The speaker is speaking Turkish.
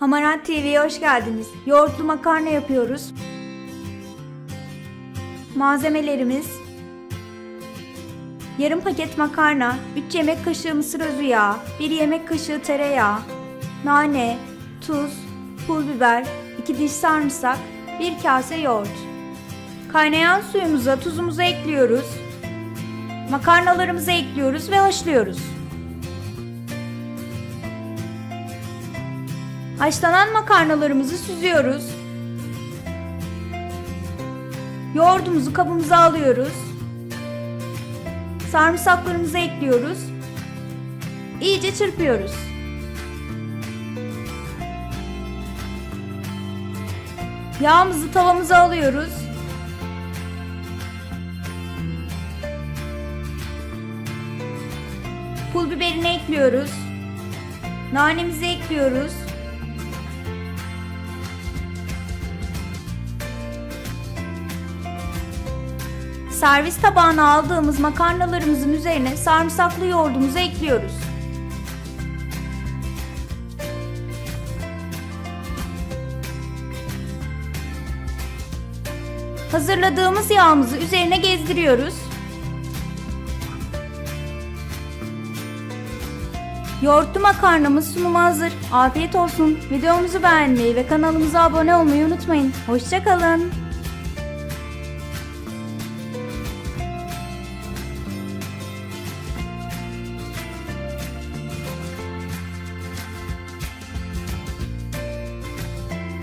Hamarat TV'ye hoş geldiniz. Yoğurtlu makarna yapıyoruz. Malzemelerimiz Yarım paket makarna, 3 yemek kaşığı mısır özü yağı, 1 yemek kaşığı tereyağı, nane, tuz, pul biber, 2 diş sarımsak, 1 kase yoğurt. Kaynayan suyumuza tuzumuzu ekliyoruz. Makarnalarımızı ekliyoruz ve haşlıyoruz. Haşlanan makarnalarımızı süzüyoruz. Yoğurdumuzu kabımıza alıyoruz. Sarımsaklarımızı ekliyoruz. İyice çırpıyoruz. Yağımızı tavamıza alıyoruz. Pul biberini ekliyoruz. Nanemizi ekliyoruz. Servis tabağına aldığımız makarnalarımızın üzerine sarımsaklı yoğurdumuzu ekliyoruz. Hazırladığımız yağımızı üzerine gezdiriyoruz. Yoğurtlu makarnamız sunuma hazır. Afiyet olsun. Videomuzu beğenmeyi ve kanalımıza abone olmayı unutmayın. Hoşçakalın.